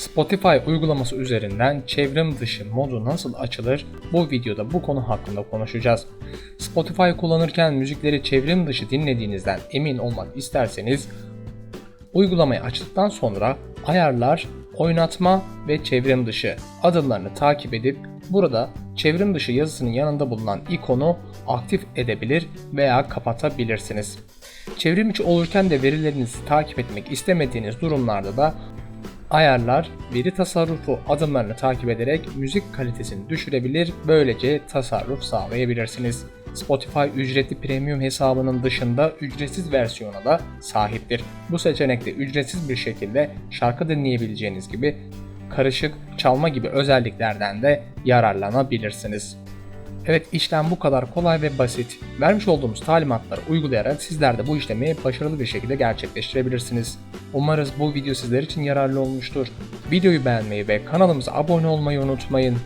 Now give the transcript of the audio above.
Spotify uygulaması üzerinden çevrim dışı modu nasıl açılır? Bu videoda bu konu hakkında konuşacağız. Spotify kullanırken müzikleri çevrim dışı dinlediğinizden emin olmak isterseniz uygulamayı açtıktan sonra ayarlar, oynatma ve çevrim dışı adımlarını takip edip burada çevrim dışı yazısının yanında bulunan ikonu aktif edebilir veya kapatabilirsiniz. Çevrim içi olurken de verilerinizi takip etmek istemediğiniz durumlarda da ayarlar, veri tasarrufu adımlarını takip ederek müzik kalitesini düşürebilir, böylece tasarruf sağlayabilirsiniz. Spotify ücretli premium hesabının dışında ücretsiz versiyona da sahiptir. Bu seçenekte ücretsiz bir şekilde şarkı dinleyebileceğiniz gibi karışık, çalma gibi özelliklerden de yararlanabilirsiniz. Evet işlem bu kadar kolay ve basit. Vermiş olduğumuz talimatları uygulayarak sizler de bu işlemi başarılı bir şekilde gerçekleştirebilirsiniz. Umarız bu video sizler için yararlı olmuştur. Videoyu beğenmeyi ve kanalımıza abone olmayı unutmayın.